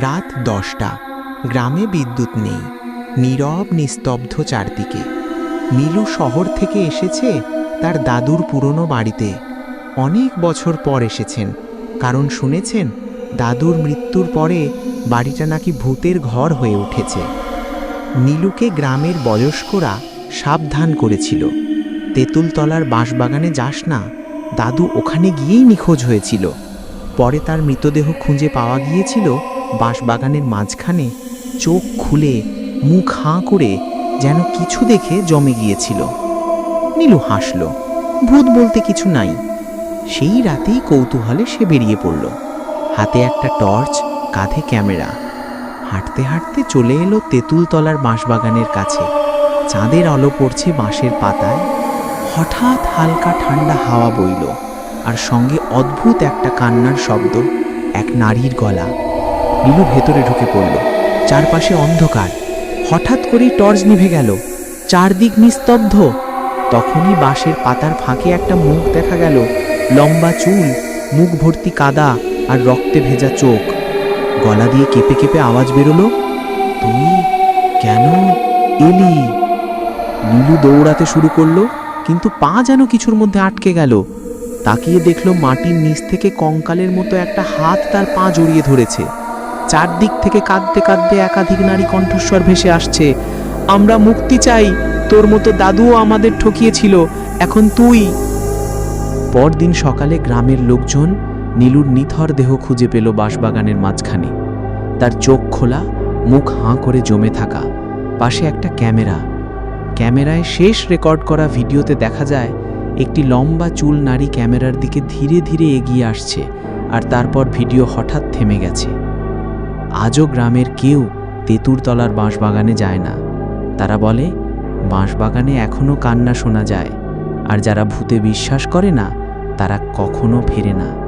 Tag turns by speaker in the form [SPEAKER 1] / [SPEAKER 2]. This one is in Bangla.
[SPEAKER 1] রাত দশটা। গ্রামে বিদ্যুৎ নেই। নীরব নিস্তব্ধ চারদিকে। নীলু শহর থেকে এসেছে তার দাদুর পুরনো বাড়িতে। অনেক বছর পর এসেছেন। কারণ শুনেছেন, দাদুর মৃত্যুর পরে বাড়িটা নাকি ভূতের ঘর হয়ে উঠেছে। নীলুকে গ্রামের বয়স্করা সাবধান করেছিল। তেঁতুলতলার বাঁশবাগানে যাস না, দাদু ওখানে গিয়েই নিখোঁজ হয়েছিল। পরে তার মৃতদেহ খুঁজে পাওয়া গিয়েছিল বাঁশবাগানের মাঝখানে চোখ খুলে মুখ হাঁ করে যেন কিছু দেখে জমে গিয়েছিল। নীলু হাসল, ভূত বলতে কিছু নাই। সেই রাতেই কৌতূহলে সে বেরিয়ে পড়ল। হাতে একটা টর্চ, কাঁধে ক্যামেরা। হাঁটতে হাঁটতে চলে এলো তেঁতুলতলার বাঁশবাগানের কাছে। চাঁদের আলো পড়ছে বাঁশের পাতায়। হঠাৎ হালকা ঠান্ডা হাওয়া বইল, আর সঙ্গে অদ্ভুত একটা কান্নার শব্দ, এক নারীর গলা। নীলু ভেতরে ঢুকে পড়ল। চারপাশে অন্ধকার। হঠাৎ করেই টর্চ নিভে গেল। চারদিক নিস্তব্ধ। তখনই বাঁশের পাতার ফাঁকে একটা মুখ দেখা গেল। লম্বা চুল, মুখ ভর্তি কাদা আর রক্তে ভেজা চোখ। গলা দিয়ে কেঁপে কেঁপে আওয়াজ বেরোলো তুই কেন এলি? নীলু দৌড়াতে শুরু করল, কিন্তু পা যেন কিছুর মধ্যে আটকে গেল। তাকিয়ে দেখল মাটির নিচ থেকে কঙ্কালের মতো একটা হাত তার পা জড়িয়ে ধরেছে। চারদিক থেকে কাঁদতে কাঁদতে একাধিক নারী কণ্ঠস্বর ভেসে আসছে। আমরা মুক্তি চাই, তোর মতো দাদুও আমাদের ঠকিয়েছিল, এখন তুই। পরদিন সকালে গ্রামের লোকজন নীলুর নিথর দেহ খুঁজে পেল বাঁশবাগানের মাঝখানে। তার চোখ খোলা, মুখ হাঁ করে জমে থাকা। পাশে একটা ক্যামেরা। ক্যামেরায় শেষ রেকর্ড করা ভিডিওতে দেখা যায়, একটি লম্বা চুল নারী ক্যামেরার দিকে ধীরে ধীরে এগিয়ে আসছে, আর তারপর ভিডিও হঠাৎ থেমে গেছে। আজও গ্রামের কেউ তেঁতুরতলার বাঁশবাগানে যায় না। তারা বলে, বাঁশবাগানে এখনও কান্না শোনা যায়। আর যারা ভূতে বিশ্বাস করে না, তারা কখনো ফেরে না।